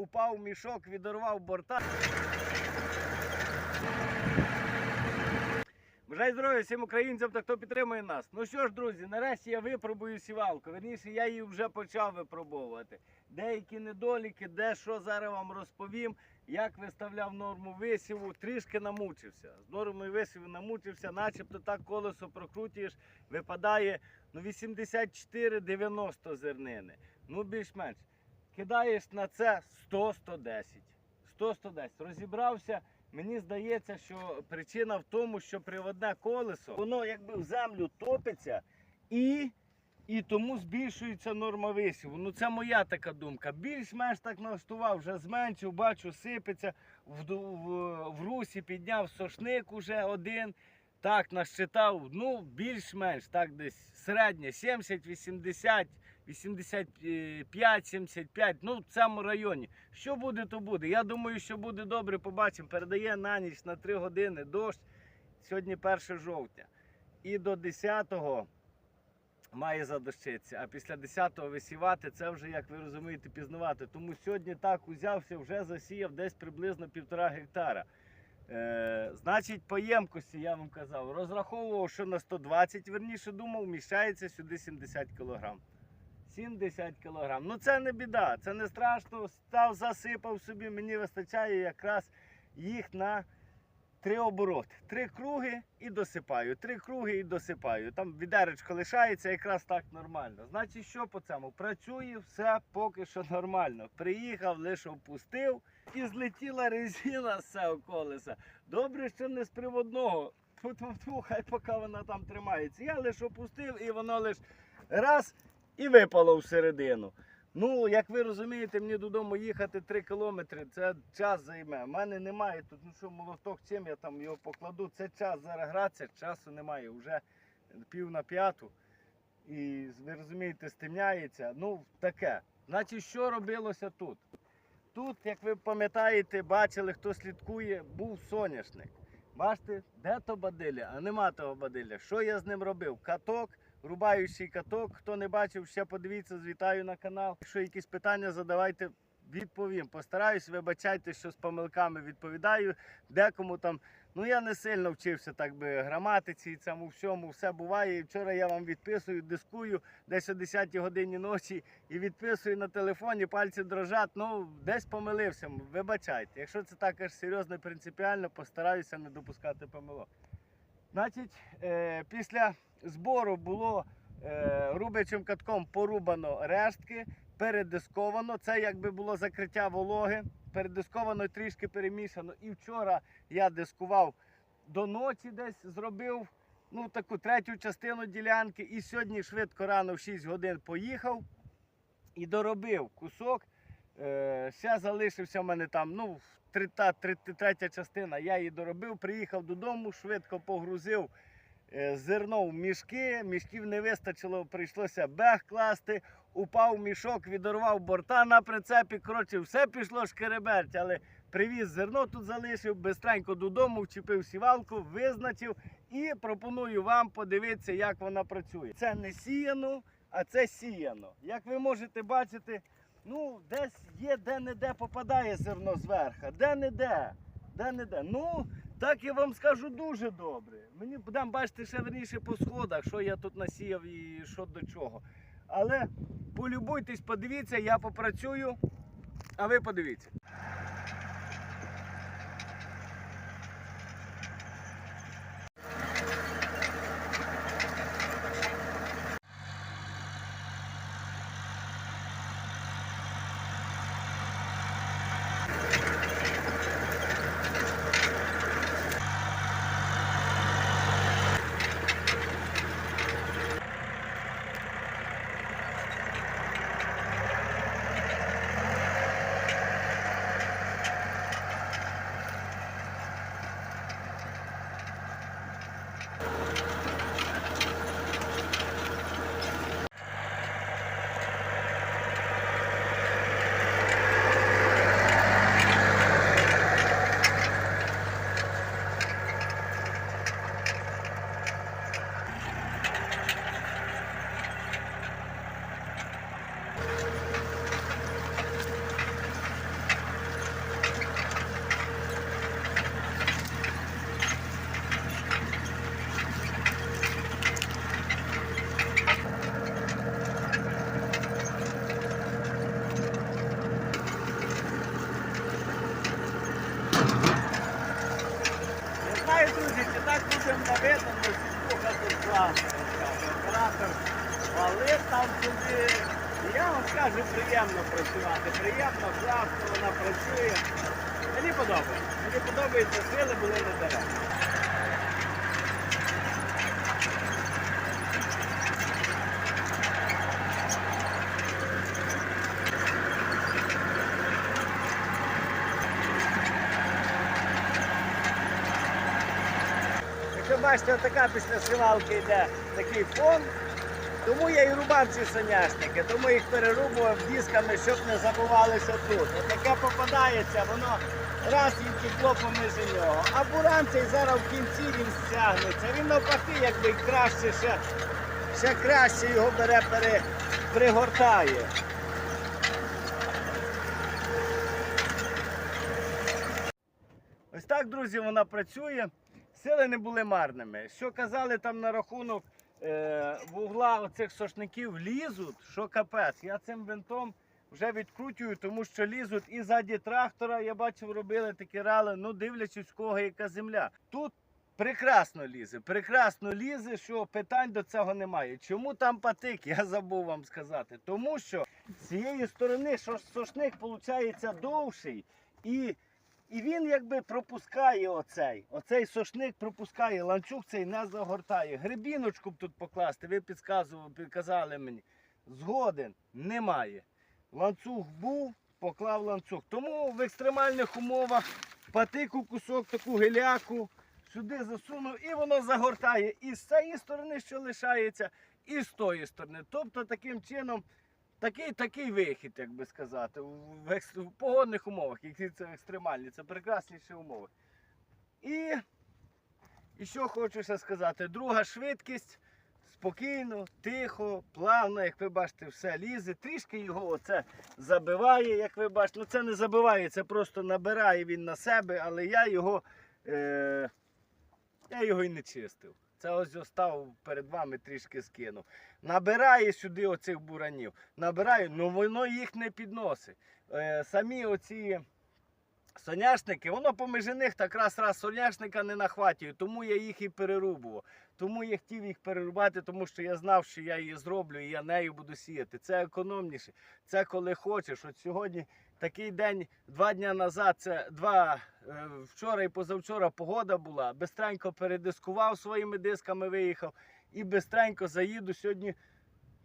упав мішок, відорвав борта. Бажаю здоров'я всім українцям та хто підтримує нас. Ну що ж, друзі, нарешті я випробую сівалку. Верніше, я її вже почав випробовувати. Деякі недоліки, де що зараз вам розповім, як виставляв норму висіву, трішки намучився. З нормою висіву намучився, начебто так колесо прокрутуєш, випадає ну, 84-90 зернини. Ну, більш-менш. Кидаєш на це 100-110. 100-110. Розібрався. Мені здається, що причина в тому, що приводне колесо, воно якби в землю топиться і, і тому збільшується норма висіву. Ну це моя така думка. Більш-менш так налаштував, вже зменшив, бачу, сипеться. В, в, в русі підняв сошник уже один. Так, насчитав, ну, більш-менш, так десь середнє, 70, 80, 85, 75, ну в цьому районі. Що буде, то буде. Я думаю, що буде добре, побачимо. Передає на ніч на 3 години дощ. Сьогодні 1 жовтня. І до 10-го має задощитися, а після 10-го висівати це вже, як ви розумієте, пізнавати. Тому сьогодні так узявся, вже засіяв десь приблизно півтора гектара. Е, значить, по ємкості я вам казав, розраховував, що на 120, верніше думав, вміщається сюди 70 кг. 70 кг. Ну це не біда, це не страшно. Став, засипав собі, мені вистачає якраз їх на три обороти. Три круги і досипаю. Три круги і досипаю. Там відеречко лишається якраз так нормально. Значить, що по цьому? Працює все поки що нормально. Приїхав, лише опустив і злетіла резина з цього колеса. Добре, що не з приводного. Тьфу-тьфу-тьфу, хай поки вона там тримається. Я лише опустив і воно лише раз і випало всередину. Ну, як ви розумієте, мені додому їхати 3 кілометри, це час займе. У мене немає тут, ну що, молоток, чим я там його покладу. Це час зараз гратися, часу немає. Вже пів на п'яту. І ви розумієте, стемняється. Ну, таке. Значить, що робилося тут? Тут, як ви пам'ятаєте, бачили, хто слідкує, був соняшник. Бачите, де то бадилля, а нема того бадилля. Що я з ним робив? Каток, рубаючий каток. Хто не бачив, ще подивіться, звітаю на канал. Якщо якісь питання задавайте, відповім. Постараюсь, вибачайте, що з помилками відповідаю. Декому там. Ну я не сильно вчився так би граматиці цьому всьому. Все буває. І вчора я вам відписую, дискую десь о 10 годині ночі і відписую на телефоні, пальці дрожать. Ну, десь помилився. Вибачайте. Якщо це так аж серйозно принципіально, постараюся не допускати помилок. Значить, е, після збору було е, рубячим катком порубано рештки, передисковано. Це якби було закриття вологи, передисковано трішки перемішано. І вчора я дискував до ночі десь зробив ну, таку третю частину ділянки. І сьогодні швидко рано в 6 годин поїхав і доробив кусок. Е, ще залишився в мене там, ну, три- третя частина. Я її доробив, приїхав додому, швидко погрузив е, зерно в мішки. Мішків не вистачило, прийшлося бег класти. Упав мішок, відорвав борта на прицепі. Коротше, все пішло шкереберть, але привіз зерно тут залишив, бистренько додому, вчепив сівалку, визначив і пропоную вам подивитися, як вона працює. Це не сіяно, а це сіяно. Як ви можете бачити, ну, десь є де-не-де попадає зерно зверху, де-не-де, де-не-де. Ну, так я вам скажу дуже добре. Мені будемо бачити ще верніше по сходах, що я тут насіяв і що до чого. Але полюбуйтесь, подивіться, я попрацюю, а ви подивіться. Знаю, друзі, так будемо на видно, але тут класно. Оператор валив там сюди. Я вам скажу, приємно працювати. Приємно, класно вона працює. Мені подобається. Мені подобається, сили були не даремні. Якщо бачите, отака після сівалки йде такий фон, тому я і рубав ці соняшники, тому їх перерубував дисками, щоб не забувалися тут. Отаке попадається, воно раз їм текло поміж нього. А буран цей зараз в кінці він стягнеться. Він навпаки, якби краще ще, ще краще його бере, пере, пригортає. Ось так, друзі, вона працює. Сили не були марними. Що казали там на рахунок е, вугла оцих сошників лізуть, що капець. Я цим винтом вже відкручую, тому що лізуть і ззаді трактора, я бачив, робили такі рали, ну дивлячись, в кого яка земля. Тут прекрасно лізе, прекрасно лізе, що питань до цього немає. Чому там патик, я забув вам сказати. Тому що з цієї сторони сошник виходить довший і і він якби пропускає оцей. Оцей сошник пропускає, ланцюг цей не загортає. Грибіночку б тут покласти, ви підказали мені. Згоден немає. Ланцюг був, поклав ланцюг. Тому в екстремальних умовах патику кусок, таку геляку, сюди засунув і воно загортає. І з цієї сторони, що лишається, і з тої сторони. Тобто таким чином Такий, такий вихід, як би сказати, в, екс- в погодних умовах, які це екстремальні, це прекрасніші умови. І, і що хочу ще сказати, друга швидкість, спокійно, тихо, плавно, як ви бачите, все лізе. Трішки його оце забиває, як ви бачите. Ну це не забиває, це просто набирає він на себе, але я його, е, я його і не чистив. Це ось став перед вами трішки скинув. Набирає сюди оцих буранів. Набирає, але воно їх не підносить. Е, самі оці соняшники, воно поміж них так раз раз соняшника не нахватює, тому я їх і перерубував. Тому я хотів їх перерубати, тому що я знав, що я її зроблю і я нею буду сіяти. Це економніше. Це коли хочеш. От сьогодні такий день, два дні назад, це два е, вчора і позавчора погода була. Бистренько передискував своїми дисками, виїхав і бистренько заїду сьогодні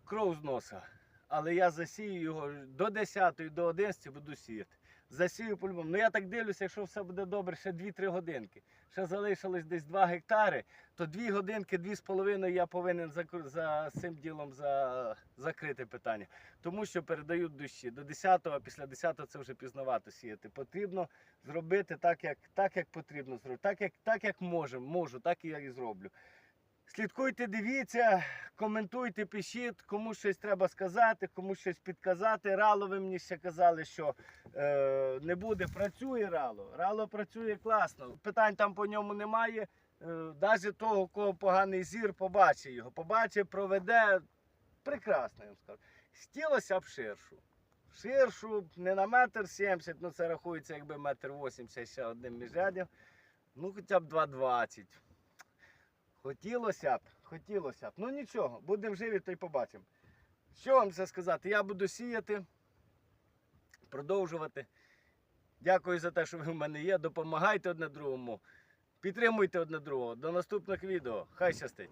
кров з носа. Але я засію його до 10 до 11 буду сіяти. Засію по-любому. Ну я так дивлюся, якщо все буде добре, ще 2-3 годинки. Ще залишилось десь 2 гектари, то 2 годинки, 2,5 я повинен закр- за цим ділом за... закрити питання. Тому що передають дощі. До 10-го, а після 10-го це вже пізновато сіяти. Потрібно зробити так, як, так, як потрібно зробити. Так, як, так, як можемо, можу, так і я і зроблю. Слідкуйте, дивіться, коментуйте, пишіть, кому щось треба сказати, кому щось підказати. Рало ви мені ще казали, що е, не буде. Працює рало. Рало працює класно. Питань там по ньому немає. Е, навіть того, у кого поганий зір, побачить його. Побачить, проведе. Прекрасно, я вам скажу. Стілося б ширшу. Ширшу не на метр сімдесят, ну це рахується якби метр вісімдесят ще одним міжряддям. Ну хоча б 2,20. Хотілося б, хотілося б. Ну нічого, будемо живі, то й побачимо. Що вам це сказати? Я буду сіяти, продовжувати. Дякую за те, що ви в мене є. Допомагайте одне другому. Підтримуйте одне другого. До наступних відео. Хай щастить!